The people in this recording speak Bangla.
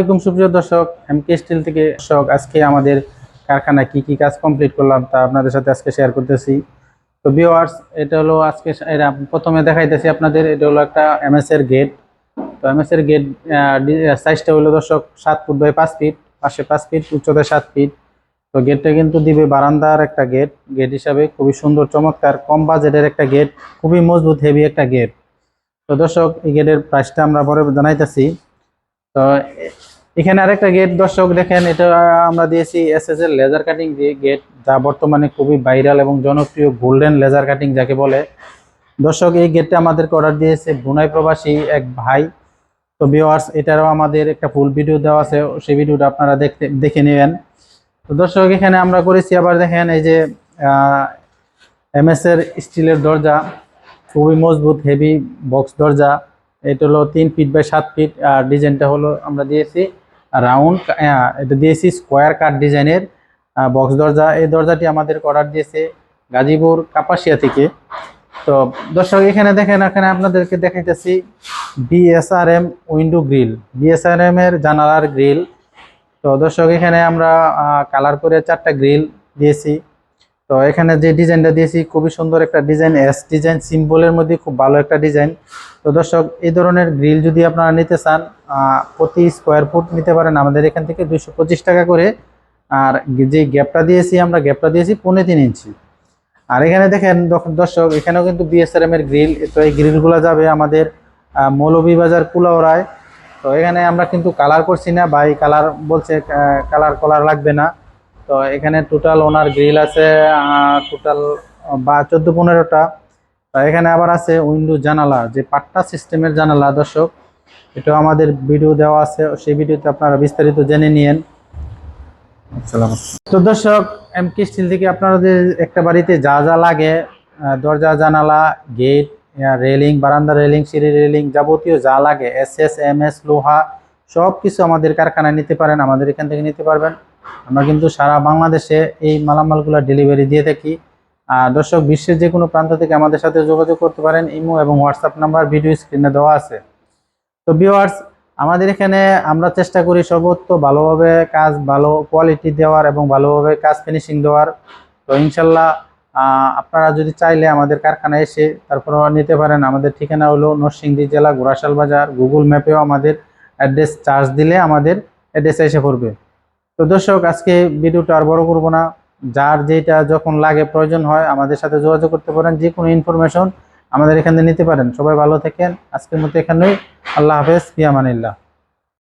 আসসালামাইকুম সুপ্রিয় দর্শক। এমকে স্টিল থেকে দর্শক, আজকে আমাদের কারখানায় কি কি কাজ কমপ্লিট করলাম তা আপনাদের সাথে আজকে শেয়ার করতেছি। তো ভিওয়ার্স এটা হলো আজকে এরা প্রথমে দেখাইতেছি আপনাদের, এটা হলো একটা এমএস এর গেট তো এমএস এর গেট সাইজটা হলো দর্শক সাত ফুট বাই পাঁচ ফিট পাশে পাঁচ ফিট উচ্চতায় সাত ফিট তো গেটটা কিন্তু দিবে বারান্দার একটা গেট গেট হিসাবে খুবই সুন্দর, চমৎকার, কম বাজেটের একটা গেট খুবই মজবুত হেভি একটা গেট তো দর্শক, এই গেটের প্রাইসটা আমরা পরে জানাইতেছি। তো এখানে আরেকটা গেট দর্শক দেখেন, এটা আমরা দিয়েছি এস এস এর লেজার কাটিং দিয়ে গেট যা বর্তমানে খুবই ভাইরাল এবং জনপ্রিয় গোল্ডেন লেজার কাটিং যাকে বলে। দর্শক, এই গেটটা আমাদেরকে অর্ডার দিয়েছে বুনাই প্রবাসী এক ভাই। তো ভিওয়ার্স এটারও আমাদের একটা ফুল ভিডিও দেওয়া আছে, সেই ভিডিওটা আপনারা দেখতে, দেখে নেবেন। তো দর্শক, এখানে আমরা করেছি আবার দেখেন, এই যে এমএস এর স্টিলের দরজা, খুবই মজবুত হেভি বক্স দরজা। এটা হলো তিন ফিট বাই সাত ফিট আর ডিজাইনটা হলো আমরা দিয়েছি রাউন্ড এটা দিয়েছি স্কোয়ার কাট ডিজাইনের বক্স দরজা। এই দরজাটি আমাদের করার দিয়েছে গাজীপুর কাপাসিয়া থেকে। তো দর্শক, এখানে দেখেন, এখানে আপনাদেরকে দেখাইতেছি বিএসআরএম উইন্ডো গ্রিল। বিএসআরএম এর জানালার গ্রিল। তো দর্শক, এখানে আমরা কালার করে চারটা গ্রিল দিয়েছি। তো এখানে যে ডিজাইনটা দিয়েছি, খুবই সুন্দর একটা ডিজাইন, এস ডিজাইন, সিম্বলের মধ্যে খুব ভালো একটা ডিজাইন। তো দর্শক, এই ধরনের গ্রিল যদি আপনারা নিতে চান প্রতি স্কোয়ার ফুট নিতে পারেন আমাদের এখান থেকে দুশো টাকা করে। আর যে গ্যাপটা দিয়েছি, আমরা গ্যাপটা দিয়েছি পৌনে তিন ইঞ্চি। আর এখানে দেখেন দর্শক- এখানেও কিন্তু বিএসআরএম এর গ্রিল, তো এই গ্রিলগুলো যাবে আমাদের মৌলভীবাজার, কুলাওড়ায়। তো এখানে আমরা কিন্তু কালার করছি না, ভাই, কালার বলছে কালার কলার লাগবে না। তো এখানে টোটাল ওনার গ্রিল আছে টোটাল বা চোদ্দ পনেরোটা। এখানে আবার আছে উইন্ডো জানালা, যে পাট্টা সিস্টেমের জানালা, দর্শক। এটা আমাদের ভিডিও দেওয়া আছে, সেই ভিডিওতে আপনারা বিস্তারিত জেনে নিয়েন। তো দর্শক এম কে স্টিল থেকে আপনাদের একটা বাড়িতে যা যা লাগে দরজা, জানালা গেট রেলিং বারান্দা রেলিং সিঁড়ি রেলিং যাবতীয় যা লাগে এস এস এম এস লোহা সব কিছু আমাদের কারখানায় নিতে পারেন, আমাদের এখান থেকে নিতে পারবেন। আমরা কিন্তু সারা বাংলাদেশে এই মালামালগুলো ডেলিভারি দিয়ে থাকি। আর দর্শক, বিশ্বের যে কোনো প্রান্ত থেকে আমাদের সাথে যোগাযোগ করতে পারেন। ইমো এবং হোয়াটসঅ্যাপ নাম্বার ভিডিও স্ক্রিনে দেওয়া আছে। তো ভিউয়ার্স আমাদের এখানে আমরা চেষ্টা করি সর্বোচ্চ ভালোভাবে কাজ, ভালো কোয়ালিটি দেওয়ার এবং ভালোভাবে কাজ ফিনিশিং দেওয়ার। তো ইনশাল্লাহ আপনারা যদি চাইলে আমাদের কারখানায় এসে তারপর নিতে পারেন। আমাদের ঠিকানা হলো নরসিংদী জেলা ঘোড়াশাল বাজার। গুগল ম্যাপেও আমাদের অ্যাড্রেস চার্জ দিলে আমাদের অ্যাড্রেস এসে পড়বে। তো দর্শক, আজকে ভিডিওটা আর বড় করব না। যার যেটা যখন লাগে প্রয়োজন হয়, আমাদের সাথে যোগাযোগ করতে পারেন। যে কোনো ইনফরমেশন আমাদের এখানে নিতে পারেন। সবাই ভালো থাকেন। আজকের মতো এখানেই। আল্লাহ হাফেজ। ফিয়ামানিল্লাহ